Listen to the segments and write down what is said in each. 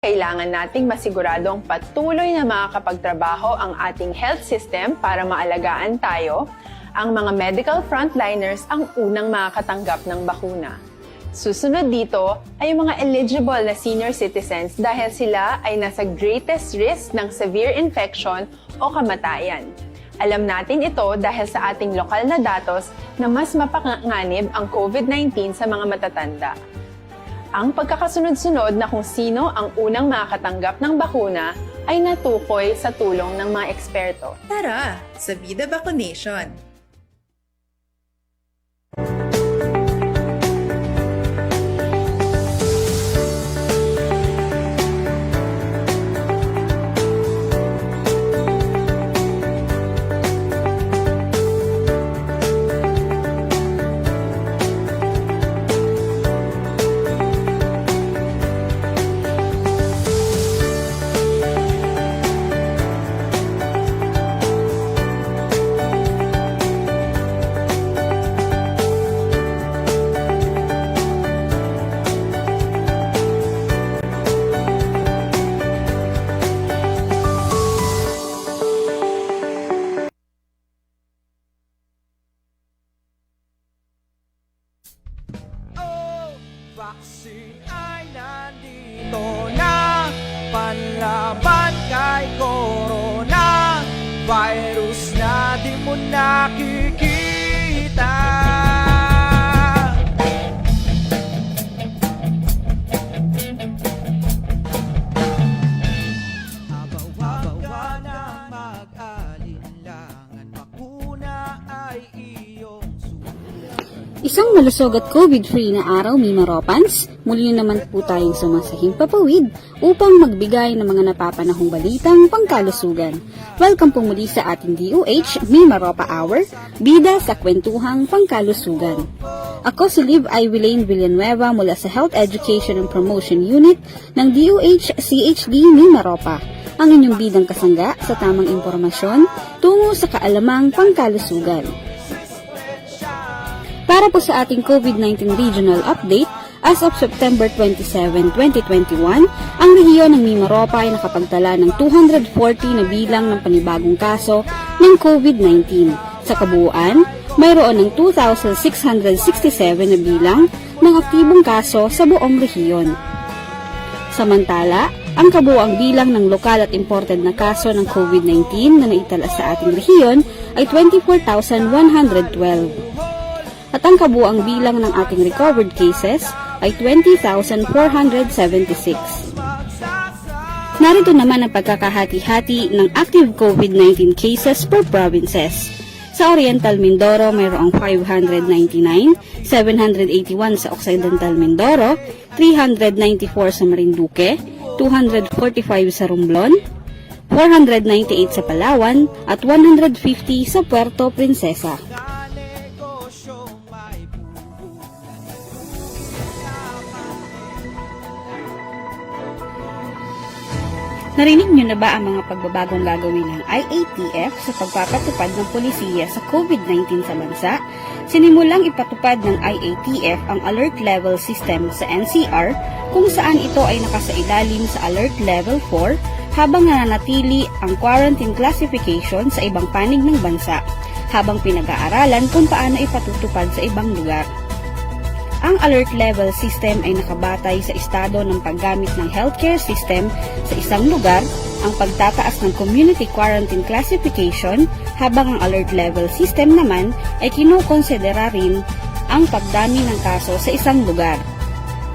kailangan nating masiguradong patuloy na makakapagtrabaho ang ating health system para maalagaan tayo, ang mga medical frontliners ang unang makakatanggap ng bakuna. Susunod dito ay yung mga eligible na senior citizens dahil sila ay nasa greatest risk ng severe infection o kamatayan. Alam natin ito dahil sa ating lokal na datos na mas mapanganib ang COVID-19 sa mga matatanda. Ang pagkakasunod-sunod na kung sino ang unang makakatanggap ng bakuna ay natukoy sa tulong ng mga eksperto. Tara, sa Vida Vaccination! Virus na di mo nakikita. Huwag ka mag-alinlangan. Bakuna ay iyong Isang malusog at COVID-free na araw, Mima Ropans. Muli na naman po tayong sumasahing papawid upang magbigay ng mga napapanahong balitang pangkalusugan. Welcome po muli sa ating DOH Mima Ropa Hour, bida sa kwentuhang pangkalusugan. Ako si Liv Iwilane Villanueva mula sa Health Education and Promotion Unit ng DOH CHD Mima Ropa ang inyong bidang kasangga sa tamang impormasyon tungo sa kaalamang pangkalusugan. Para po sa ating COVID-19 regional update, as of September 27, 2021, ang rehiyon ng Mimaropa ay nakapagtala ng 240 na bilang ng panibagong kaso ng COVID-19. Sa kabuuan, mayroon ng 2,667 na bilang ng aktibong kaso sa buong rehiyon. Samantala, ang kabuang bilang ng lokal at imported na kaso ng COVID-19 na naitala sa ating rehiyon ay 24,112 at ang kabuang bilang ng ating recovered cases ay 20,476. Narito naman ang pagkakahati-hati ng active COVID-19 cases per provinces. Sa Oriental Mindoro, mayroong 599, 781 sa Occidental Mindoro, 394 sa Marinduque, 245 sa Romblon, 498 sa Palawan, at 150 sa Puerto Princesa. Narinig niyo na ba ang mga pagbabagong gagawin ng IATF sa pagpapatupad ng polisiya sa COVID-19 sa bansa? Sinimulang ipatupad ng IATF ang Alert Level System sa NCR kung saan ito ay nakasailalim sa Alert Level 4 habang nananatili ang quarantine classification sa ibang panig ng bansa habang pinag-aaralan kung paano ipatutupad sa ibang lugar. Ang alert level system ay nakabatay sa estado ng paggamit ng healthcare system sa isang lugar, ang pagtataas ng community quarantine classification, habang ang alert level system naman ay kinukonsidera rin ang pagdami ng kaso sa isang lugar.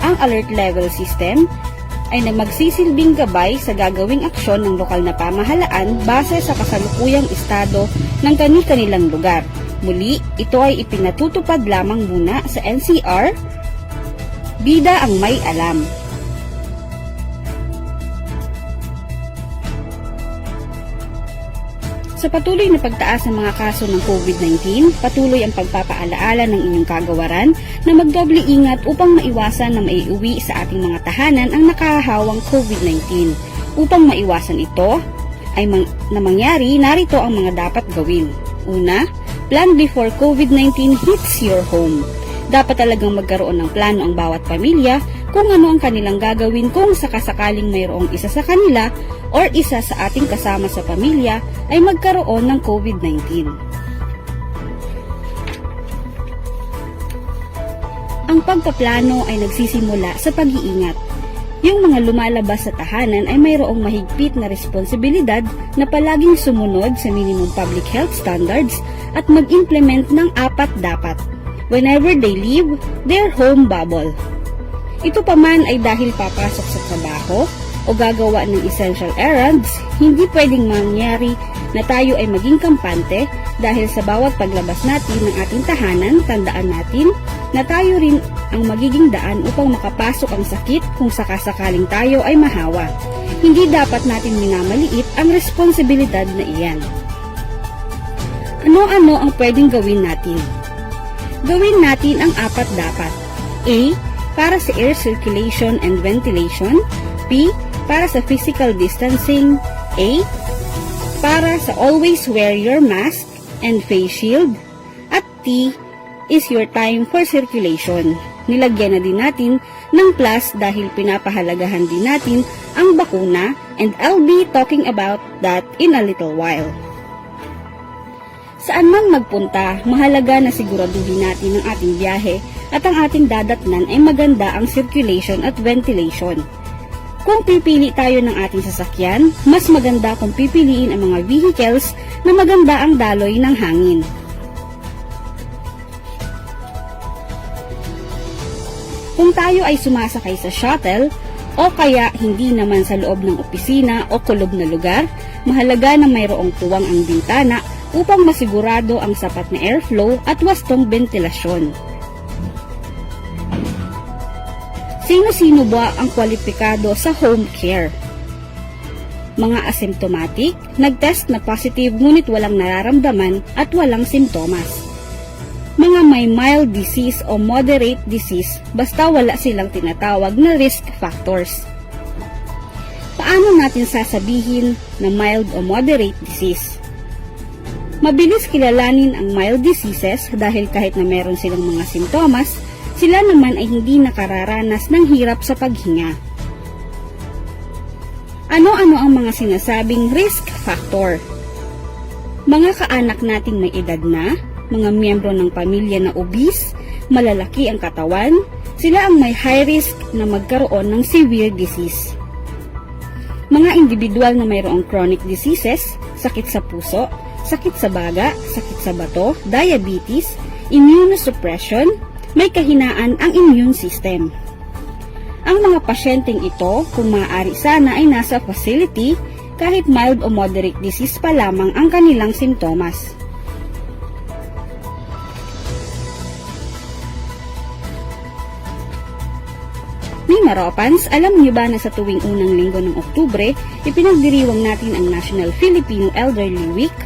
Ang alert level system ay magsisilbing gabay sa gagawing aksyon ng lokal na pamahalaan base sa kasalukuyang estado ng kani-kanilang lugar. Muli, ito ay ipinatutupad lamang muna sa NCR, bida ang may alam. Sa patuloy na pagtaas ng mga kaso ng COVID-19, patuloy ang pagpapaalaala ng inyong kagawaran na magdoble ingat upang maiwasan na maiuwi sa ating mga tahanan ang nakahahawang COVID-19. Upang maiwasan ito, ay mang- na mangyari, narito ang mga dapat gawin. Una, plan before COVID-19 hits your home. Dapat talagang magkaroon ng plano ang bawat pamilya kung ano ang kanilang gagawin kung sakasakaling mayroong isa sa kanila or isa sa ating kasama sa pamilya ay magkaroon ng COVID-19. Ang pagpaplano ay nagsisimula sa pag-iingat. Yung mga lumalabas sa tahanan ay mayroong mahigpit na responsibilidad na palaging sumunod sa minimum public health standards at mag-implement ng apat dapat. Whenever they leave their home bubble. Ito pa man ay dahil papasok sa trabaho o gagawa ng essential errands, hindi pwedeng mangyari na tayo ay maging kampante dahil sa bawat paglabas natin ng ating tahanan, tandaan natin na tayo rin ang magiging daan upang makapasok ang sakit kung sakasakaling tayo ay mahawa. Hindi dapat natin minamaliit ang responsibilidad na iyan. Ano-ano ang pwedeng gawin natin? Gawin natin ang apat dapat. A. Para sa air circulation and ventilation. B. Para sa physical distancing. A. Para sa always wear your mask and face shield. At T is your time for circulation. Nilagyan na din natin ng plus dahil pinapahalagahan din natin ang bakuna and I'll be talking about that in a little while. Saan man magpunta, mahalaga na siguraduhin natin ang ating biyahe at ang ating dadatnan ay maganda ang circulation at ventilation. Kung pipili tayo ng ating sasakyan, mas maganda kung pipiliin ang mga vehicles na maganda ang daloy ng hangin. Kung tayo ay sumasakay sa shuttle, o kaya hindi naman sa loob ng opisina o kulob na lugar, mahalaga na mayroong tuwang ang bintana upang masigurado ang sapat na airflow at wastong ventilasyon. Sino-sino ba ang kwalipikado sa home care? Mga asymptomatic, nag-test na positive ngunit walang nararamdaman at walang simptomas. Mga may mild disease o moderate disease basta wala silang tinatawag na risk factors. Paano natin sasabihin na mild o moderate disease? Mabilis kilalanin ang mild diseases dahil kahit na meron silang mga simptomas, sila naman ay hindi nakararanas ng hirap sa paghinga. Ano-ano ang mga sinasabing risk factor? Mga kaanak nating may edad na, mga miyembro ng pamilya na obese, malalaki ang katawan, sila ang may high risk na magkaroon ng severe disease. Mga individual na mayroong chronic diseases, sakit sa puso, sakit sa baga, sakit sa bato, diabetes, immunosuppression, may kahinaan ang immune system. Ang mga pasyenteng ito, kung maaari sana ay nasa facility kahit mild o moderate disease pa lamang ang kanilang simptomas. May Maropans, alam niyo ba na sa tuwing unang linggo ng Oktubre, ipinagdiriwang natin ang National Filipino Elderly Week?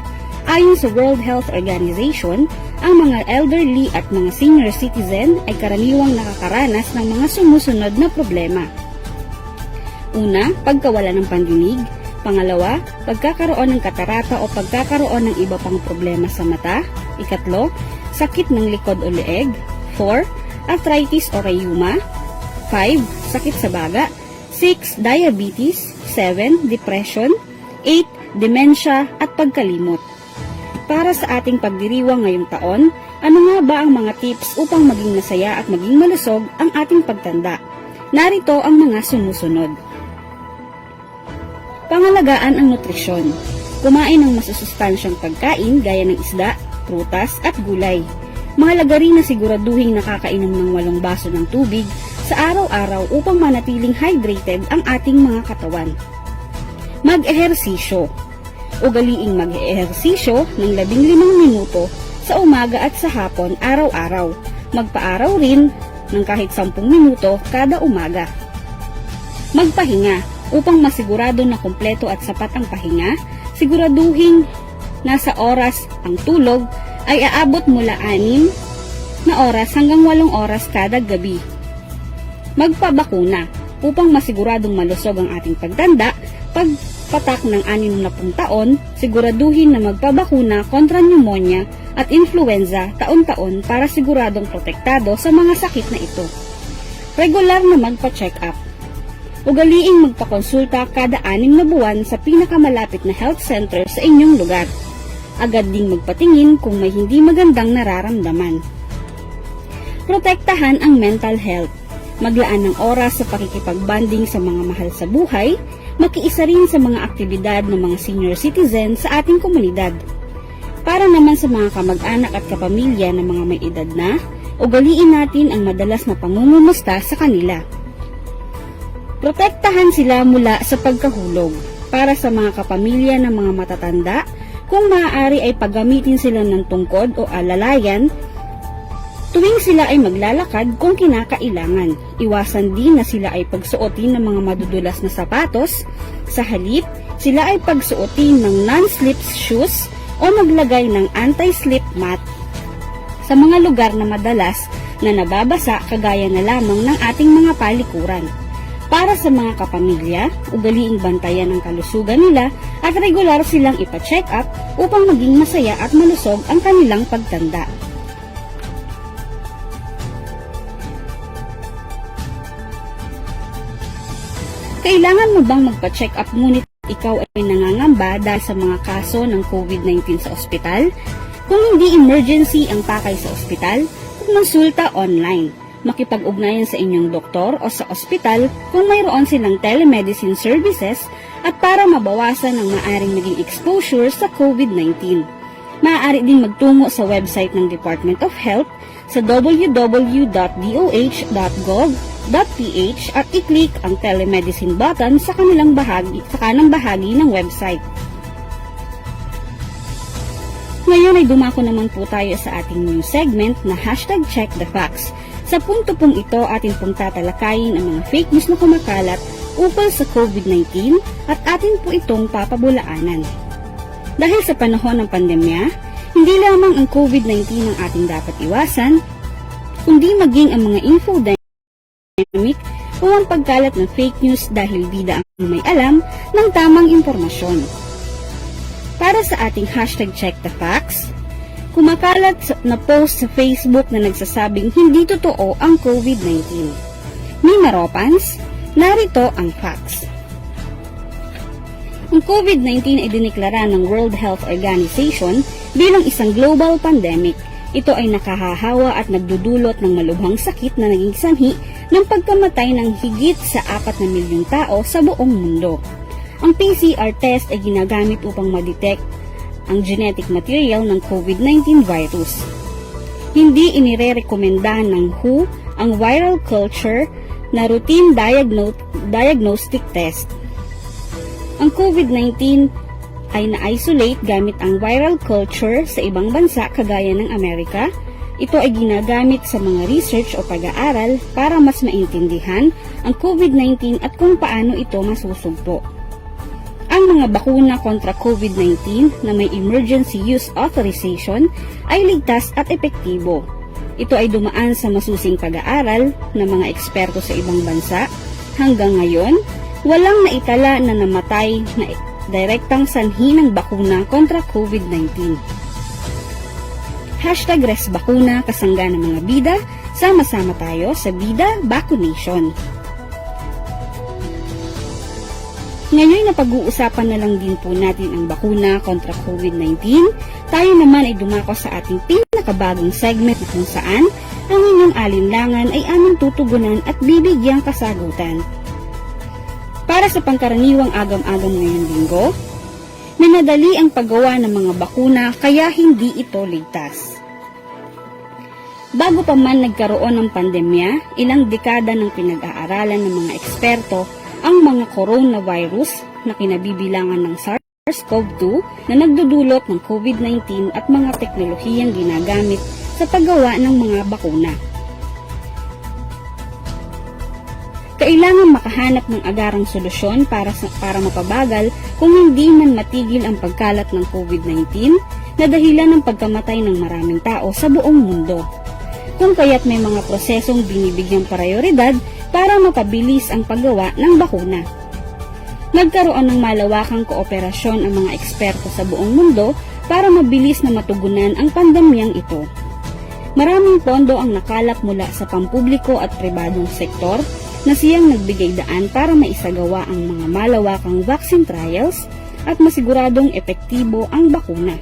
Ayon sa World Health Organization, ang mga elderly at mga senior citizen ay karaniwang nakakaranas ng mga sumusunod na problema. Una, pagkawala ng pandinig. Pangalawa, pagkakaroon ng katarata o pagkakaroon ng iba pang problema sa mata. Ikatlo, sakit ng likod o leeg. 4. Arthritis o rheuma. 5. Sakit sa baga. 6. Diabetes. 7. Depression. 8. Dementia at pagkalimot. Para sa ating pagdiriwang ngayong taon, ano nga ba ang mga tips upang maging masaya at maging malusog ang ating pagtanda? Narito ang mga sumusunod. Pangalagaan ang nutrisyon. Kumain ng masusustansyang pagkain gaya ng isda, prutas at gulay. Mahalaga rin na siguraduhin nakakainom ng walong baso ng tubig sa araw-araw upang manatiling hydrated ang ating mga katawan. Mag-ehersisyo. Ugaliing mag-ehersisyo ng 15 minuto sa umaga at sa hapon araw-araw. Magpaaraw rin ng kahit 10 minuto kada umaga. Magpahinga. Upang masigurado na kumpleto at sapat ang pahinga, siguraduhin nasa oras ang tulog ay aabot mula 6 na oras hanggang 8 oras kada gabi. Magpabakuna upang masiguradong malusog ang ating pagtanda pagpatak ng 60 taon, siguraduhin na magpabakuna kontra pneumonia at influenza taon-taon para siguradong protektado sa mga sakit na ito. regular na magpa-check up. Ugaliing magpakonsulta kada anim na buwan sa pinakamalapit na health center sa inyong lugar. Agad ding magpatingin kung may hindi magandang nararamdaman. Protektahan ang mental health. Maglaan ng oras sa pakikipagbanding sa mga mahal sa buhay, makiisa rin sa mga aktibidad ng mga senior citizen sa ating komunidad. Para naman sa mga kamag-anak at kapamilya ng mga may edad na, ugaliin natin ang madalas na pangungumusta sa kanila. Protektahan sila mula sa pagkahulog. Para sa mga kapamilya ng mga matatanda, kung maaari ay paggamitin sila ng tungkod o alalayan tuwing sila ay maglalakad kung kinakailangan. Iwasan din na sila ay pagsuotin ng mga madudulas na sapatos. Sa halip, sila ay pagsuotin ng non-slip shoes o maglagay ng anti-slip mat sa mga lugar na madalas na nababasa kagaya na lamang ng ating mga palikuran. Para sa mga kapamilya, ugaliing bantayan ang kalusugan nila at regular silang ipa-check up upang maging masaya at malusog ang kanilang pagtanda. Kailangan mo bang magpa-check up ngunit ikaw ay nangangamba dahil sa mga kaso ng COVID-19 sa ospital? Kung hindi emergency ang pakay sa ospital, kumonsulta online. Makipag-ugnayan sa inyong doktor o sa ospital kung mayroon silang telemedicine services at para mabawasan ang maaring naging exposure sa COVID-19. Maaari din magtungo sa website ng Department of Health sa www.doh.gov.ph at i-click ang telemedicine button sa kanilang bahagi, sa kanang bahagi ng website. Ngayon ay dumako naman po tayo sa ating new segment na hashtag check the facts. Sa punto pong ito, atin pong tatalakayin ang mga fake news na kumakalat ukol sa COVID-19 at atin po itong papabulaanan. Dahil sa panahon ng pandemya, hindi lamang ang COVID-19 ang ating dapat iwasan, kundi maging ang mga infodemic o ang pagkalat ng fake news dahil bida ang may alam ng tamang impormasyon. Para sa ating hashtag check the facts, kumakalat na post sa Facebook na nagsasabing hindi totoo ang COVID-19. Ni Maropans, narito ang facts. Ang COVID-19 ay diniklara ng World Health Organization bilang isang global pandemic. Ito ay nakahahawa at nagdudulot ng malubhang sakit na naging sanhi ng pagkamatay ng higit sa 4 na milyong tao sa buong mundo. Ang PCR test ay ginagamit upang ma-detect ang genetic material ng COVID-19 virus. Hindi inirerekomenda ng WHO ang viral culture na routine diagno- diagnostic test. Ang COVID-19 ay na-isolate gamit ang viral culture sa ibang bansa kagaya ng Amerika. Ito ay ginagamit sa mga research o pag-aaral para mas maintindihan ang COVID-19 at kung paano ito masusugpo. Ang mga bakuna kontra COVID-19 na may emergency use authorization ay ligtas at epektibo. Ito ay dumaan sa masusing pag-aaral ng mga eksperto sa ibang bansa. Hanggang ngayon, walang naitala na namatay na direktang sanhi ng bakuna kontra COVID-19. Hashtag ResBakuna kasangga ng mga bida, sama-sama tayo sa Bida Vaccination. Ngayon na pag-uusapan na lang din po natin ang bakuna kontra COVID-19, tayo naman ay dumako sa ating pinakabagong segment na kung saan ang inyong alinlangan ay aming tutugunan at bibigyang kasagutan. Para sa pangkaraniwang agam-agam ngayong linggo, minadali ang paggawa ng mga bakuna kaya hindi ito ligtas. Bago pa man nagkaroon ng pandemya, ilang dekada ng pinag-aaralan ng mga eksperto ang mga coronavirus na kinabibilangan ng SARS-CoV-2 na nagdudulot ng COVID-19 at mga teknolohiyang ginagamit sa paggawa ng mga bakuna. Kailangan makahanap ng agarang solusyon para sa, para mapabagal kung hindi man matigil ang pagkalat ng COVID-19 na dahilan ng pagkamatay ng maraming tao sa buong mundo. Kung kaya't may mga prosesong binibigyang prioridad para mapabilis ang paggawa ng bakuna. Nagkaroon ng malawakang kooperasyon ang mga eksperto sa buong mundo para mabilis na matugunan ang pandemyang ito. Maraming pondo ang nakalap mula sa pampubliko at pribadong sektor na siyang nagbigay daan para maisagawa ang mga malawakang vaccine trials at masiguradong epektibo ang bakuna.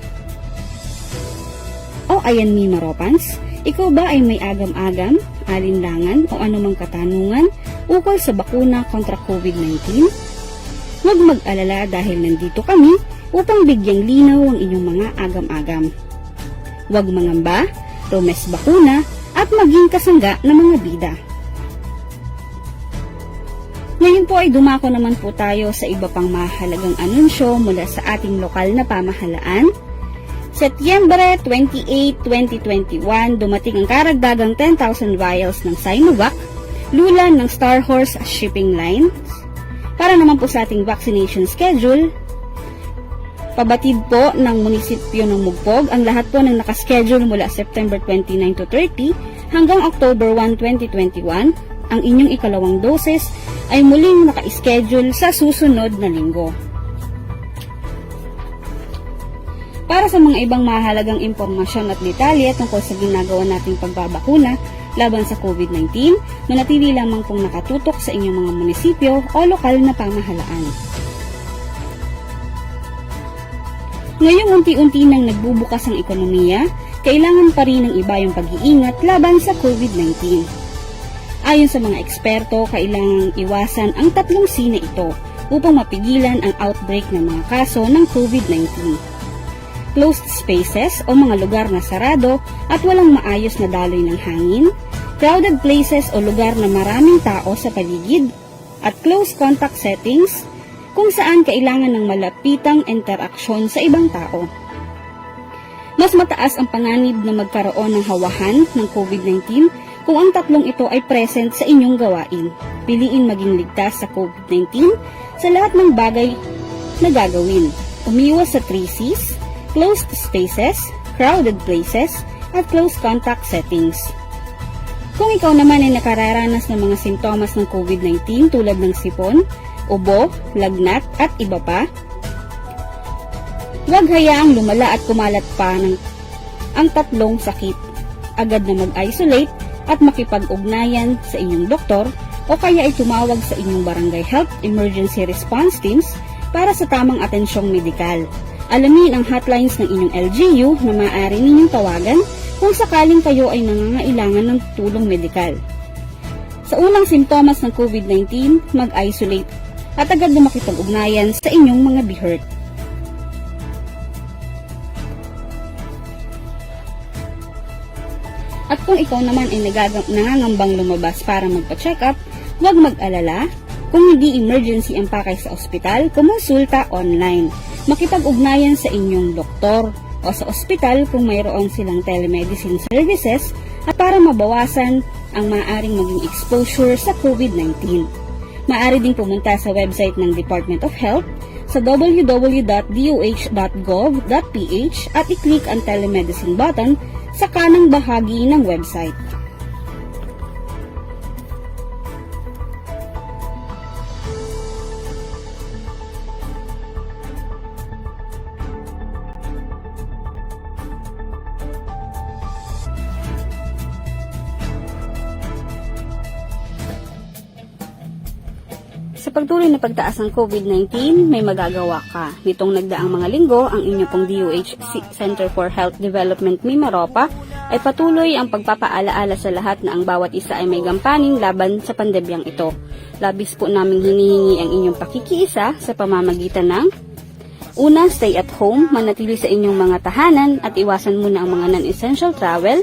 O ayan mi Maropans, ikaw ba ay may agam-agam, alinlangan o anumang katanungan ukol sa bakuna kontra COVID-19? Huwag mag-alala dahil nandito kami upang bigyang linaw ang inyong mga agam-agam. Huwag mangamba, rumes bakuna, at maging kasangga ng mga bida. Ngayon po ay dumako naman po tayo sa iba pang mahalagang anunsyo mula sa ating lokal na pamahalaan. Setyembre 28, 2021, dumating ang karagdagang 10,000 vials ng Sinovac, lulan ng Star Horse Shipping Line. Para naman po sa ating vaccination schedule, Pabatid po ng munisipyo ng Mugpog ang lahat po ng nakaschedule mula September 29 to 30 hanggang October 1, 2021. Ang inyong ikalawang doses ay muling naka-schedule sa susunod na linggo. Para sa mga ibang mahalagang impormasyon at detalye tungkol sa ginagawa nating pagbabakuna laban sa COVID-19, manatili lamang pong nakatutok sa inyong mga munisipyo o lokal na pamahalaan. Ngayong unti-unti nang nagbubukas ang ekonomiya, kailangan pa rin ng iba yung pag-iingat laban sa COVID-19. Ayon sa mga eksperto, kailangang iwasan ang tatlong C ito upang mapigilan ang outbreak ng mga kaso ng COVID-19. Closed spaces o mga lugar na sarado at walang maayos na daloy ng hangin, crowded places o lugar na maraming tao sa paligid, at close contact settings kung saan kailangan ng malapitang interaksyon sa ibang tao. Mas mataas ang panganib na magkaroon ng hawahan ng COVID-19 kung ang tatlong ito ay present sa inyong gawain. Piliin maging ligtas sa COVID-19 sa lahat ng bagay na gagawin. Umiwas sa 3Cs, closed spaces, crowded places, at close contact settings. Kung ikaw naman ay nakararanas ng mga simptomas ng COVID-19 tulad ng sipon, ubo, lagnat at iba pa, huwag hayaang lumala at kumalat pa ng ang tatlong sakit. Agad na mag-isolate at makipag-ugnayan sa inyong doktor o kaya ay tumawag sa inyong barangay health emergency response teams para sa tamang atensyong medikal. Alamin ang hotlines ng inyong LGU na maaari ninyong tawagan kung sakaling kayo ay nangangailangan ng tulong medikal. Sa unang simptomas ng COVID-19, mag-isolate at agad na makipag-ugnayan sa inyong mga BHERT. At kung ikaw naman ay nangangambang lumabas para magpa-check up, huwag mag-alala. Kung hindi emergency ang pakay sa ospital, kumonsulta online. Makipag-ugnayan sa inyong doktor o sa ospital kung mayroon silang telemedicine services at para mabawasan ang maaaring maging exposure sa COVID-19. Maaari ding pumunta sa website ng Department of Health sa www.doh.gov.ph at i-click ang telemedicine button sa kanang bahagi ng website. Pagtuloy na pagtaas ng COVID-19, may magagawa ka. Nitong nagdaang mga linggo, ang inyo pong DOH Center for Health Development Mimaropa ay patuloy ang pagpapaalaala sa lahat na ang bawat isa ay may gampanin laban sa pandemyang ito. Labis po naming hinihingi ang inyong pakikiisa sa pamamagitan ng Una, stay at home, manatili sa inyong mga tahanan at iwasan muna ang mga non-essential travel.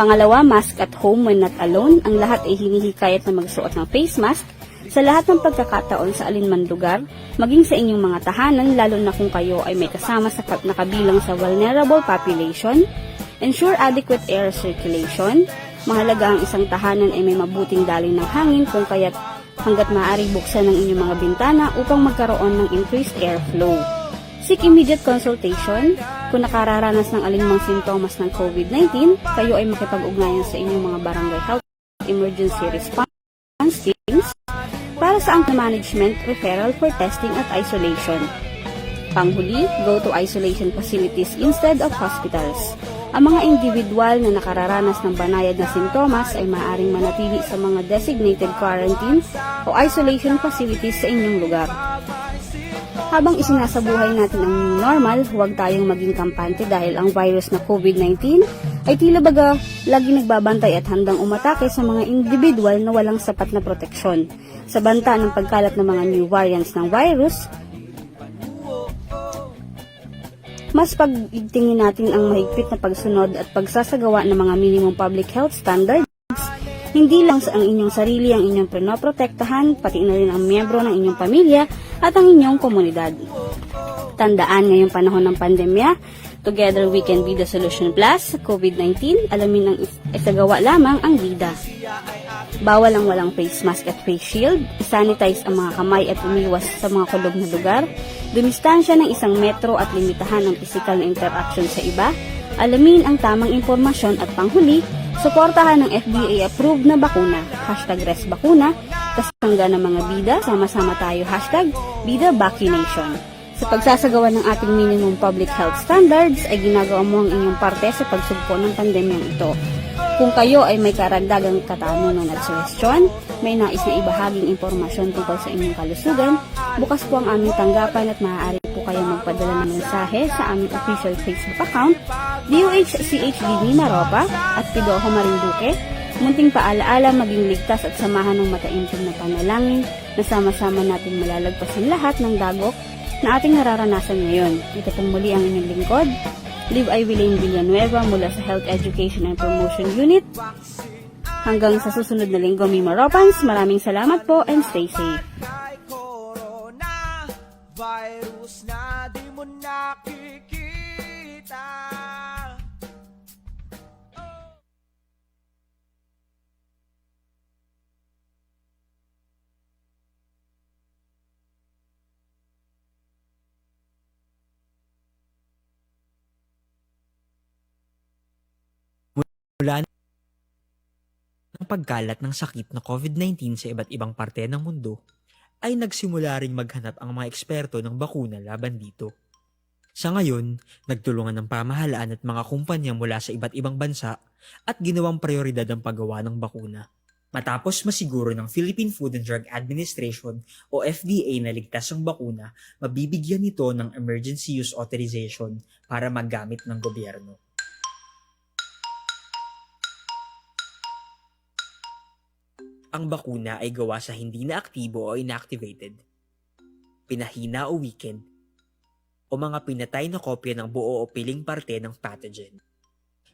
Pangalawa, mask at home when not alone. Ang lahat ay hinihikayat na magsuot ng face mask sa lahat ng pagkakataon sa alinman lugar, maging sa inyong mga tahanan lalo na kung kayo ay may kasama sa ka- nakabilang sa vulnerable population, ensure adequate air circulation, mahalaga ang isang tahanan ay may mabuting daloy ng hangin kung kaya't hanggat maaari buksan ng inyong mga bintana upang magkaroon ng increased airflow. Seek immediate consultation. Kung nakararanas ng alinmang sintomas ng COVID-19, kayo ay makipag-ugnayan sa inyong mga barangay health emergency response para sa ang management referral for testing at isolation. Panghuli, go to isolation facilities instead of hospitals. Ang mga individual na nakararanas ng banayad na sintomas ay maaaring manatili sa mga designated quarantine o isolation facilities sa inyong lugar. Habang isinasabuhay natin ang normal, huwag tayong maging kampante dahil ang virus na COVID-19 ay tila baga lagi nagbabantay at handang umatake sa mga individual na walang sapat na proteksyon. Sa banta ng pagkalat ng mga new variants ng virus, mas pagigtingin natin ang mahigpit na pagsunod at pagsasagawa ng mga minimum public health standards hindi lang sa ang inyong sarili ang inyong pinoprotektahan, pati na rin ang miyembro ng inyong pamilya at ang inyong komunidad. Tandaan ngayong panahon ng pandemya, Together We Can Be the Solution Plus sa COVID-19, alamin ng is- isagawa lamang ang bida. Bawal ang walang face mask at face shield, isanitize ang mga kamay at umiwas sa mga kulog na lugar, dumistansya ng isang metro at limitahan ang physical na interaction sa iba, alamin ang tamang impormasyon at panghuli, suportahan ng FDA-approved na bakuna, hashtag ResBakuna, kasangga ng mga bida, sama-sama tayo, hashtag Bida Vaccination. Sa pagsasagawa ng ating minimum public health standards, ay ginagawa mo ang inyong parte sa pagsugpo ng pandemyang ito. Kung kayo ay may karagdagang katanungan at suwestyon, may nais na ibahaging impormasyon tungkol sa inyong kalusugan, bukas po ang aming tanggapan at maaari po kayong magpadala ng mensahe sa aming official Facebook account, DOHCHD Nina Ropa at Pidoho Marinduque, munting paalaala maging ligtas at samahan ng mataimtim na panalangin na sama-sama natin malalagpasan lahat ng dagok na ating nararanasan ngayon. Ito pong muli ang inyong lingkod, Liv Ivilane Villanueva mula sa Health Education and Promotion Unit. Hanggang sa susunod na linggo, Mima Ropans, maraming salamat po and stay safe. Virus na di mo nakikita pagkalat ng sakit na COVID-19 sa iba't ibang parte ng mundo, ay nagsimula ring maghanap ang mga eksperto ng bakuna laban dito. Sa ngayon, nagtulungan ng pamahalaan at mga kumpanya mula sa iba't ibang bansa at ginawang prioridad ang paggawa ng bakuna. Matapos masiguro ng Philippine Food and Drug Administration o FDA na ligtas ang bakuna, mabibigyan nito ng emergency use authorization para maggamit ng gobyerno. Ang bakuna ay gawa sa hindi na aktibo o inactivated, pinahina o weakened, o mga pinatay na kopya ng buo o piling parte ng pathogen.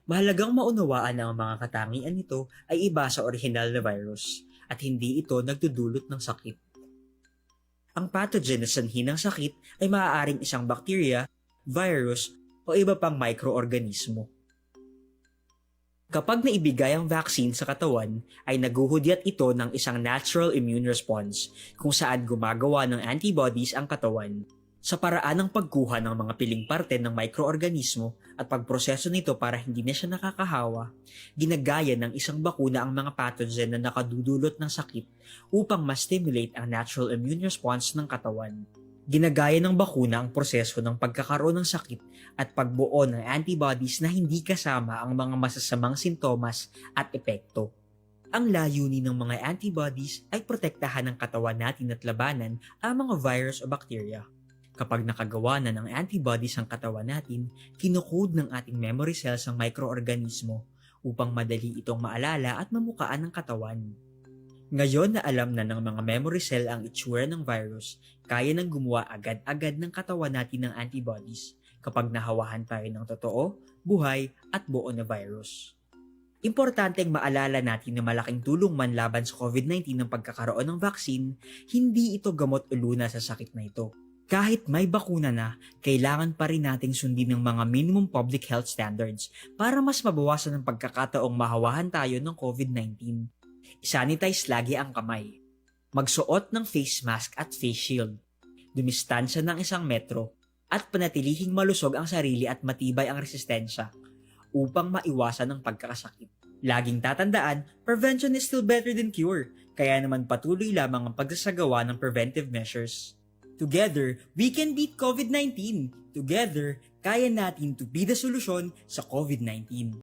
Mahalagang maunawaan na ang mga katangian nito ay iba sa orihinal na virus at hindi ito nagdudulot ng sakit. Ang pathogen na sanhi ng sakit ay maaaring isang bacteria, virus, o iba pang microorganismo. Kapag naibigay ang vaccine sa katawan, ay naguhudyat ito ng isang natural immune response kung saan gumagawa ng antibodies ang katawan sa paraan ng pagkuha ng mga piling parte ng microorganismo at pagproseso nito para hindi na siya nakakahawa, ginagaya ng isang bakuna ang mga pathogen na nakadudulot ng sakit upang ma-stimulate ang natural immune response ng katawan. Ginagaya ng bakuna ang proseso ng pagkakaroon ng sakit at pagbuo ng antibodies na hindi kasama ang mga masasamang sintomas at epekto. Ang layunin ng mga antibodies ay protektahan ng katawan natin at labanan ang mga virus o bakterya. Kapag nakagawa na ng antibodies ang katawan natin, kinukode ng ating memory cells ang microorganismo upang madali itong maalala at mamukaan ng katawan. Ngayon na alam na ng mga memory cell ang itsura ng virus, kaya nang gumawa agad-agad ng katawan natin ng antibodies kapag nahawahan tayo ng totoo, buhay at buo na virus. Importanteng maalala natin na malaking tulong man laban sa COVID-19 ng pagkakaroon ng vaccine, hindi ito gamot o luna sa sakit na ito. Kahit may bakuna na, kailangan pa rin nating sundin ng mga minimum public health standards para mas mabawasan ang pagkakataong mahawahan tayo ng COVID-19. Sanitize lagi ang kamay. Magsuot ng face mask at face shield. Dumistansya ng isang metro at panatilihing malusog ang sarili at matibay ang resistensya upang maiwasan ang pagkakasakit. Laging tatandaan, prevention is still better than cure, kaya naman patuloy lamang ang pagsasagawa ng preventive measures. Together, we can beat COVID-19. Together, kaya natin to be the solusyon sa COVID-19.